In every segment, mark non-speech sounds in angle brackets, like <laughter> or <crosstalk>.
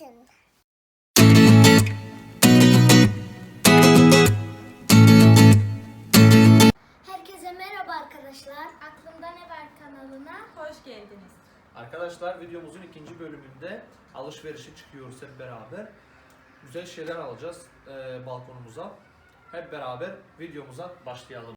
Metin. Herkese merhaba arkadaşlar. Aklımda ne var kanalına? Hoş geldiniz. Arkadaşlar videomuzun ikinci bölümünde alışverişe çıkıyoruz hep beraber. Güzel şeyler alacağız e, balkonumuza. Hep beraber videomuza başlayalım.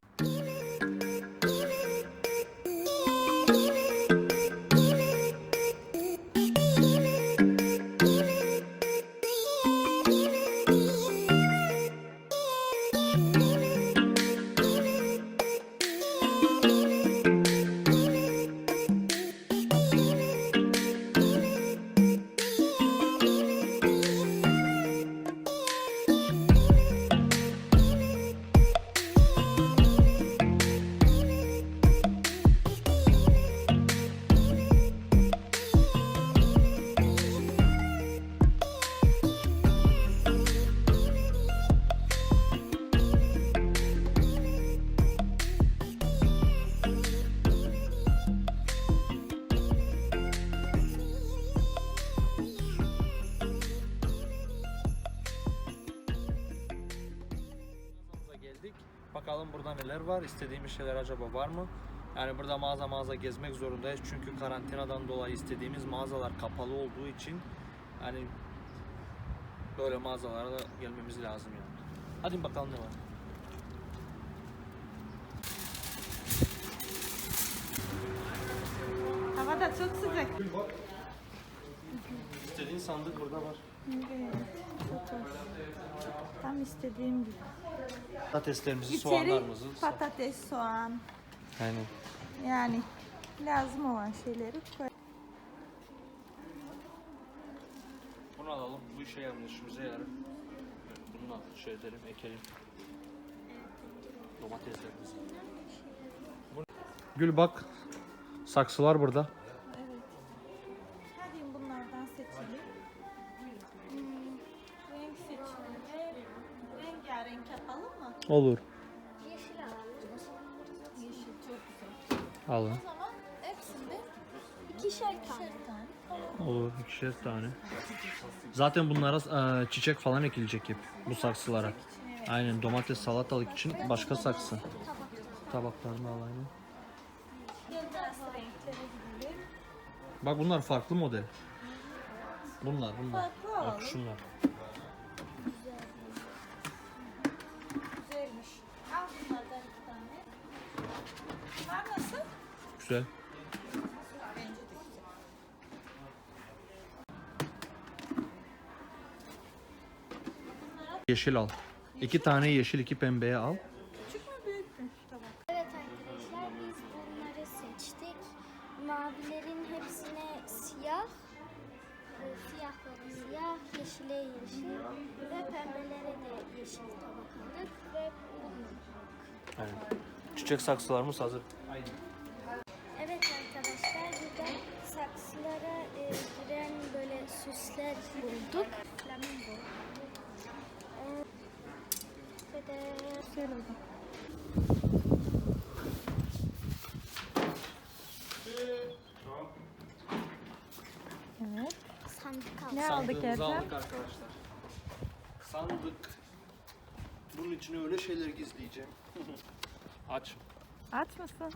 Bakalım burada neler var, istediğimiz şeyler acaba var mı? Yani burada mağaza mağaza gezmek zorundayız çünkü karantinadan dolayı istediğimiz mağazalar kapalı olduğu için yani böyle mağazalara da gelmemiz lazım yani. Hadi bakalım ne var. Hava da çok sıcak. İstediğin sandık burada var. Tam istediğim gibi. Patateslerimizi, İçeri soğanlarımızı. patates, soğan. Aynen. Yani lazım olan şeyleri koy. Bunu alalım. Bu işe yarar, işimize yarar. Bunu da şey edelim, ekelim. Domateslerimizi. Gül bak. Saksılar burada. Olur. Yeşil alalım. Yeşil çok güzel. Alın. O zaman hepsinde İkişer tane. Olur. ikişer tane. Zaten bunlara e, çiçek falan ekilecek hep. Bu saksılara. Aynen domates salatalık için başka saksı. Tabaklarını al aynen. Yıldız renklere gidelim. Bak bunlar farklı model. Bunlar bunlar. Bak şunlar. Güzel. Yeşil al. İki tane yeşil, iki pembeye al. Küçük mü büyük mü? Tamam. Evet arkadaşlar biz bunları seçtik. Mavilerin hepsine siyah, e, siyahları siyah, yeşile yeşil ve pembelere de yeşil tabak aldık ve bunu. Aynen. Çiçek saksılarımız hazır. Evet arkadaşlar burada saksılara e, giren böyle süsler bulduk. Flamingo. E, ve de Güzel oldu. Evet. sandık aldık. Ne aldık Sandığımızı Ertem? aldık arkadaşlar. Sandık. Bunun içine öyle şeyler gizleyeceğim. <laughs> Aç. Aç mısın?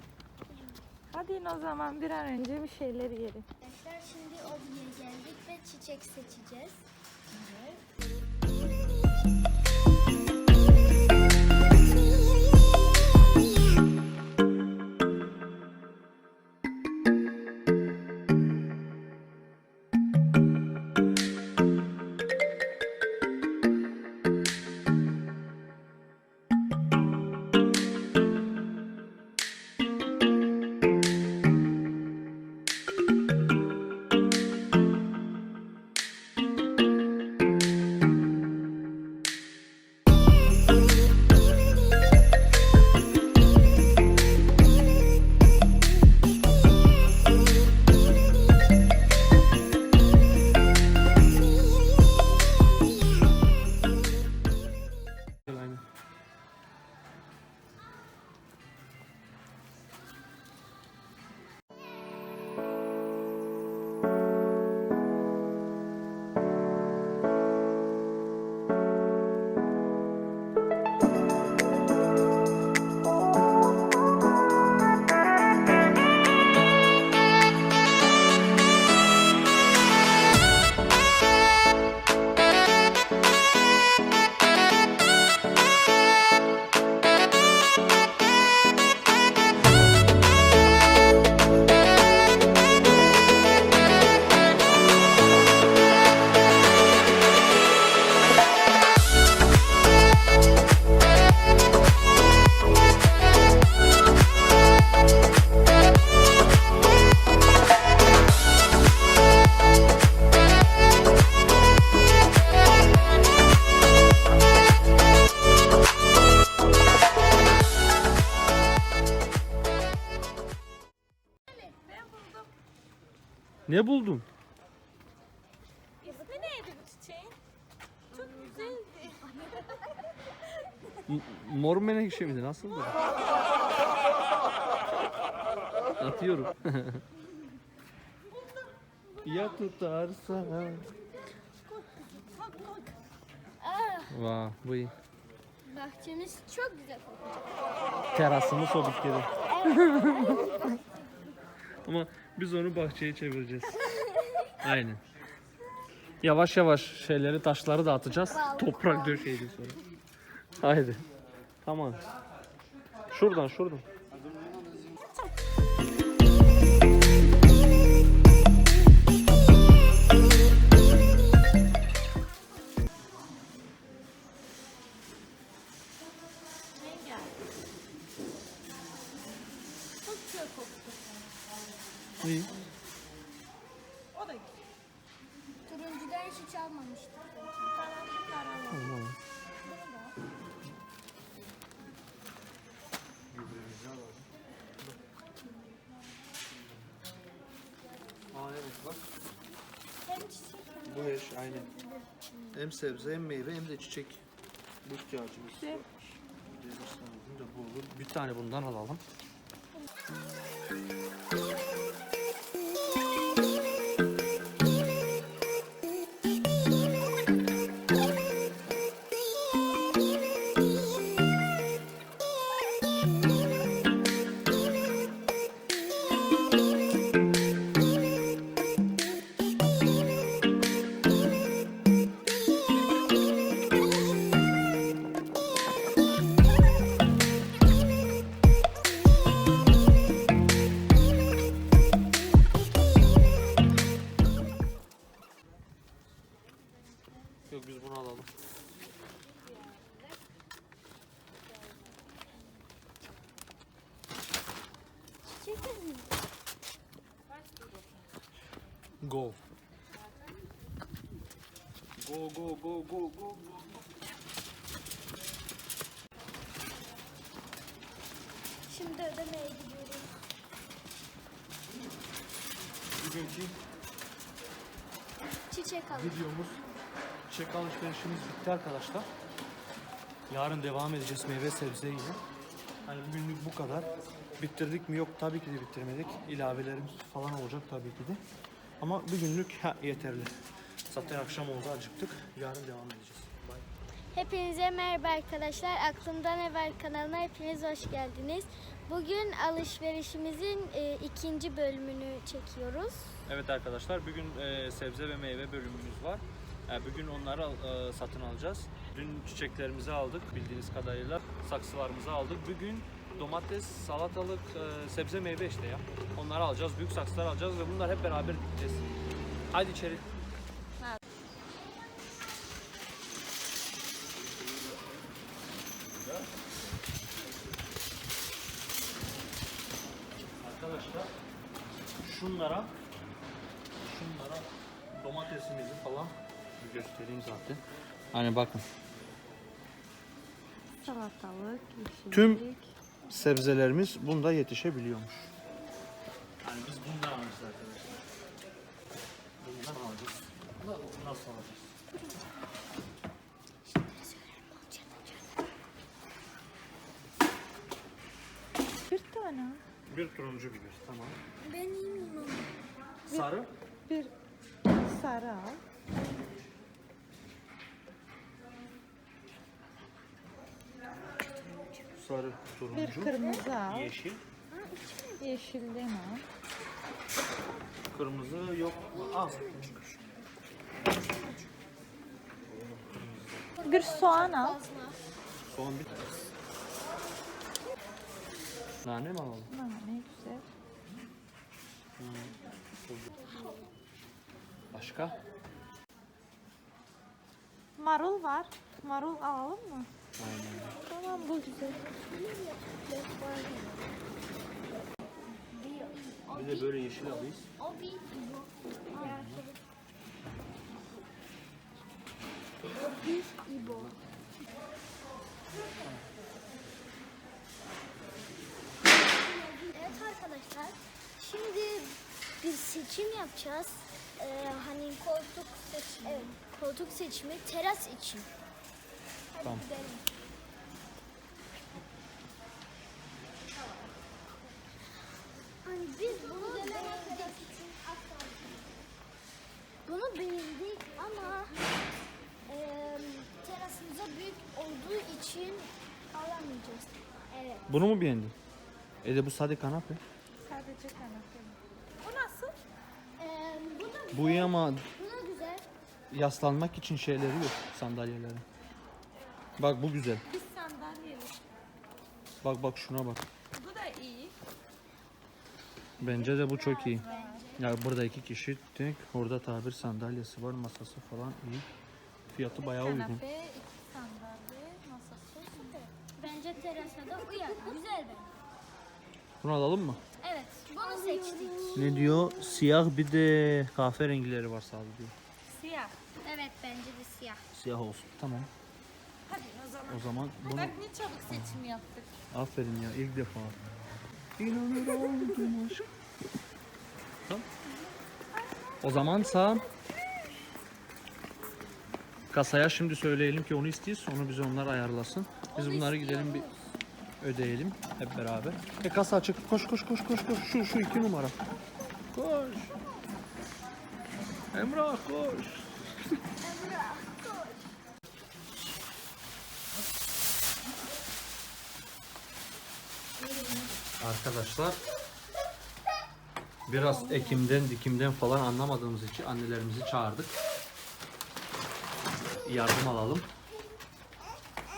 Hadi in o zaman bir an önce bir şeyler yiyelim. Arkadaşlar şimdi odaya geldik ve çiçek seçeceğiz. Ne buldun? İsmi neydi bu çiçeğin? Çok güzeldi. M- mor menekşe miydi? Nasıldı? Atıyorum. <laughs> ya tutarsa. Ah, Vay bu iyi. bahçemiz çok güzel. Terasımız o bitkide. <laughs> Ama biz onu bahçeye çevireceğiz. <laughs> Aynen. Yavaş yavaş şeyleri taşları dağıtacağız. Toprak döşeyeceğiz sonra. Haydi. Tamam. Şuradan şuradan. Hiç almamıştım. Tamam. Aa evet bak. Hem çiçek Bu eş aynen. Hem sebze hem meyve hem de çiçek. Bu ihtiyacımız. Güzel. da bu olur. Bir tane bundan alalım. Şimdi ödemeye gidiyoruz. Bugünkü Çiçek alalım. videomuz çiçek alışverişimiz bitti arkadaşlar. Yarın devam edeceğiz meyve sebze yine. Hani bugünlük bu kadar. Bitirdik mi? Yok tabii ki de bitirmedik. İlavelerimiz falan olacak tabii ki de. Ama bugünlük ha, yeterli. Zaten akşam oldu acıktık. Yarın devam edeceğiz. Hepinize merhaba arkadaşlar. Aklımda ne var kanalına hepiniz hoş geldiniz. Bugün alışverişimizin e, ikinci bölümünü çekiyoruz. Evet arkadaşlar bugün e, sebze ve meyve bölümümüz var. E, bugün onları e, satın alacağız. Dün çiçeklerimizi aldık bildiğiniz kadarıyla. Saksılarımızı aldık. Bugün domates, salatalık, e, sebze meyve işte ya. Onları alacağız. Büyük saksılar alacağız ve bunlar hep beraber dikeceğiz. Haydi içeri. Arkadaşlar şunlara şunlara domatesimizi falan göstereyim zaten. Hani bakın Salatalık, yeşillik. Tüm- sebzelerimiz bunda yetişebiliyormuş. Yani biz bundan alacağız arkadaşlar. Bundan alacağız. Na- Nasıl alacağız? Bir tane. Bir turuncu biber tamam. Ben yiyeyim Sarı Bir sarı al. sarı Bir turuncu kırmızı al. yeşil Yeşilden al. kırmızı yok al Bir soğan al. soğan bir nane mi alalım? Ha, ne güzel. Başka? Marul var. Marul alalım mı? Aynen. Tamam bu güzel. Bir de böyle yeşil alayız. O bir O bir İbo. Evet arkadaşlar. Şimdi bir seçim yapacağız. Ee, hani koltuk seçimi. Evet, koltuk seçimi teras için. Hadi Tamam. gidelim. Hani biz bunu beğendik. Bunu beğendik ama e, terasımıza büyük olduğu için alamayacağız. Evet. Bunu mu beğendin? E de bu sade kanape. Sadece kanape. Bu nasıl? E, bu da Bu iyi ama bu da güzel. yaslanmak için şeyleri yok sandalyeleri. Bak bu güzel. Biz sandalyeli. Bak bak şuna bak. Bu da iyi. Bence de bu çok iyi. Ya burada iki kişi tek orada tabir sandalyesi var masası falan iyi. Fiyatı bayağı uygun. Kanape, iki sandalye, masası. Bence terasa da uyar. Güzel bence. Bunu alalım mı? Evet. Bunu seçtik. Ne diyor? Siyah bir de kahverengileri var sadece diyor. Siyah. Evet bence de siyah. Siyah olsun. Tamam. Hadi o zaman. O zaman bunu Bak ne çabuk seçim yaptık. aferin ya ilk defa. İnanır oldum aşk. Tamam. O zaman sağ kasaya şimdi söyleyelim ki onu istiyoruz. Onu bize onlar ayarlasın. Biz bunları gidelim bir ödeyelim hep beraber. E kasa açık. Koş koş koş koş koş. Şu şu iki numara. Koş. Emrah koş. Arkadaşlar biraz ekimden dikimden falan anlamadığımız için annelerimizi çağırdık. Yardım alalım.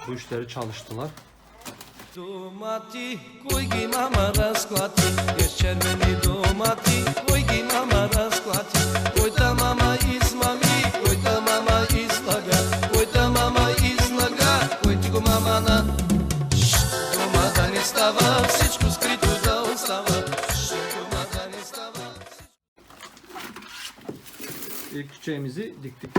Bu işleri çalıştılar. Домати, кой ги мама разклати, без червени домати, кой ги мама разклати, кой та мама измами, кой та мама излага, кой та мама излага, кой ти го мама на домата не става, всичко скрито да остава. Stava... İlk çiçeğimizi diktik.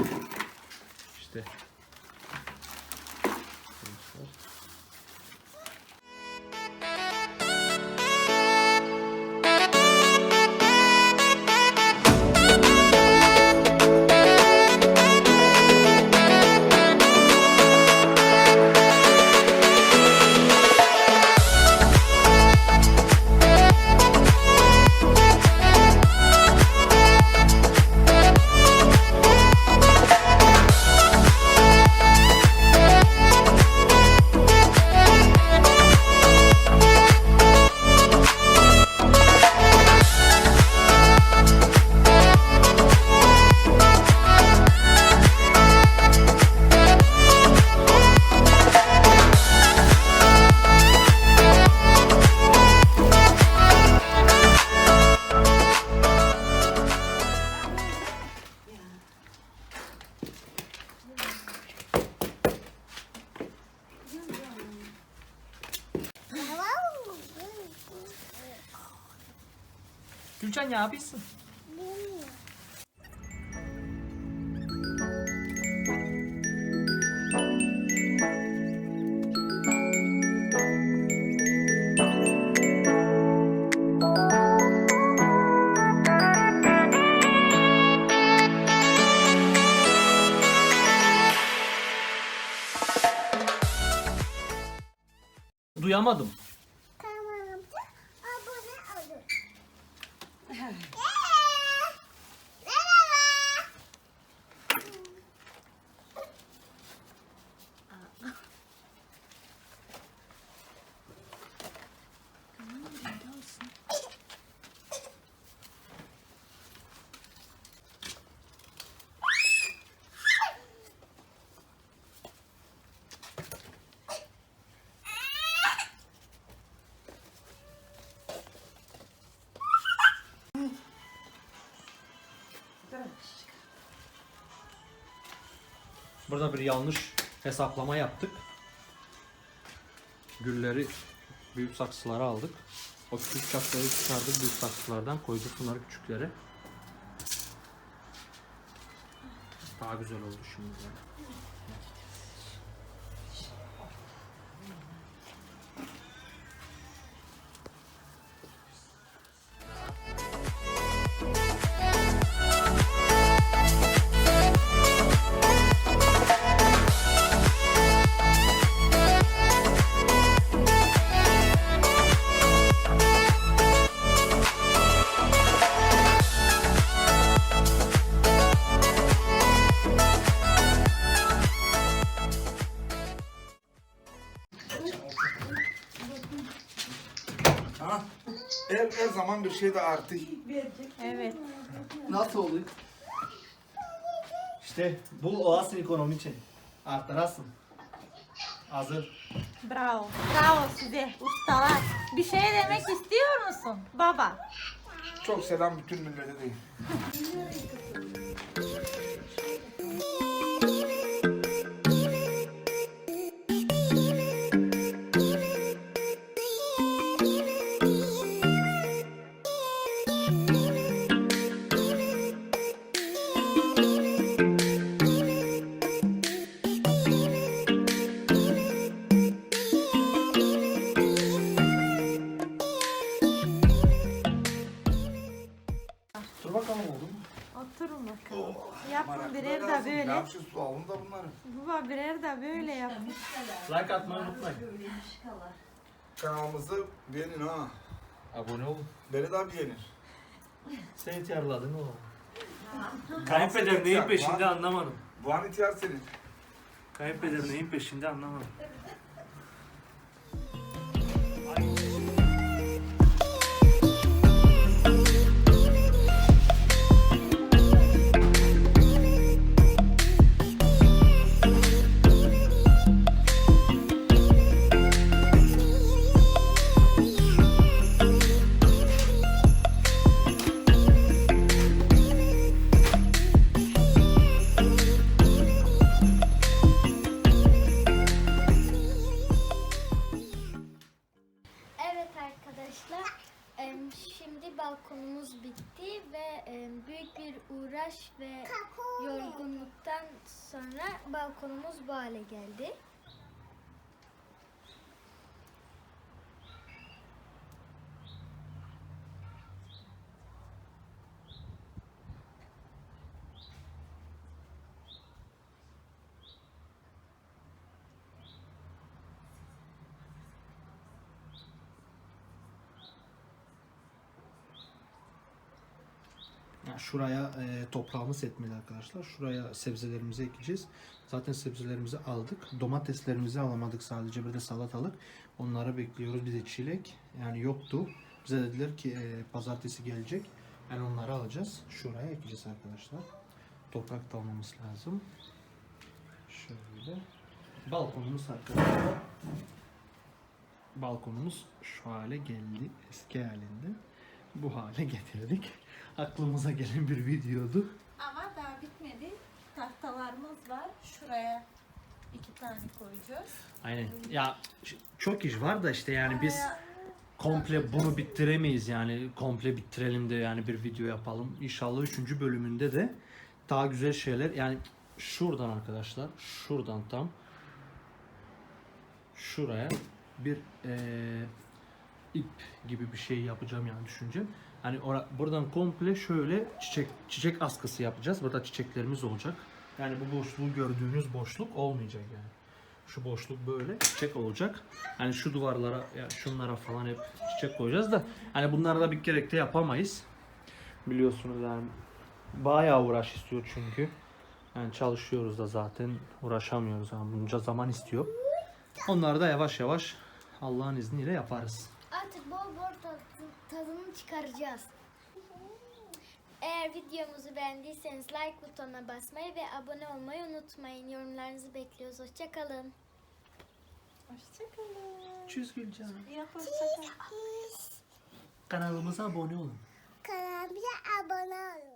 Ne yapıyorsun? Duyamadım. Burada bir yanlış hesaplama yaptık. Gülleri büyük saksılara aldık. O küçük saksıları çıkardık büyük saksılardan koyduk bunları küçüklere. Daha güzel oldu şimdi. zaman bir şey de artı. Evet. Nasıl oluyor? İşte bu olasın ekonomi için. Arttırasın. Hazır. Bravo. Bravo size ustalar. Bir şey demek istiyor musun baba? Çok selam bütün millete değil. Yapacağız? Su alın da bunları. Baba birer de böyle yapın. Like atmayı unutmayın. Kanalımızı beğenin ha. Abone olun. Beni de beğenir. Sen ihtiyarladın oğlum. Kayınpeder neyin peşinde anlamadım. Bu an ihtiyar senin. Kayınpeder neyin peşinde anlamadım. Hale geldi. Şuraya e, toprağımız etmeli arkadaşlar. Şuraya sebzelerimizi ekeceğiz. Zaten sebzelerimizi aldık. Domateslerimizi alamadık sadece. Bir de salatalık. Onları bekliyoruz. Bir de çilek. Yani yoktu. Bize dediler ki e, pazartesi gelecek. Yani onları alacağız. Şuraya ekeceğiz arkadaşlar. Toprak da almamız lazım. Şöyle. Balkonumuz arkadaşlar. Balkonumuz şu hale geldi. Eski halinde. Bu hale getirdik. Aklımıza gelen bir videodu. Ama daha bitmedi. Tahtalarımız var. Şuraya iki tane koyacağız. Aynen. Ya ş- çok iş var da işte yani biz komple bunu bitiremeyiz yani komple bitirelim de yani bir video yapalım. İnşallah 3. bölümünde de daha güzel şeyler yani şuradan arkadaşlar şuradan tam şuraya bir eee, ip gibi bir şey yapacağım yani düşüneceğim. Hani buradan komple şöyle çiçek çiçek askısı yapacağız. Burada çiçeklerimiz olacak. Yani bu boşluğu gördüğünüz boşluk olmayacak yani. Şu boşluk böyle çiçek olacak. Hani şu duvarlara, ya şunlara falan hep çiçek koyacağız da hani bunları da bir kere de yapamayız. Biliyorsunuz yani bayağı uğraş istiyor çünkü. Yani çalışıyoruz da zaten uğraşamıyoruz yani bunca zaman istiyor. Onları da yavaş yavaş Allah'ın izniyle yaparız. Artık bol bol tadını çıkaracağız. Eğer videomuzu beğendiyseniz like butonuna basmayı ve abone olmayı unutmayın. Yorumlarınızı bekliyoruz. Hoşçakalın. Hoşçakalın. Çüz Gülcan. Kanalımıza abone olun. Kanalımıza abone olun.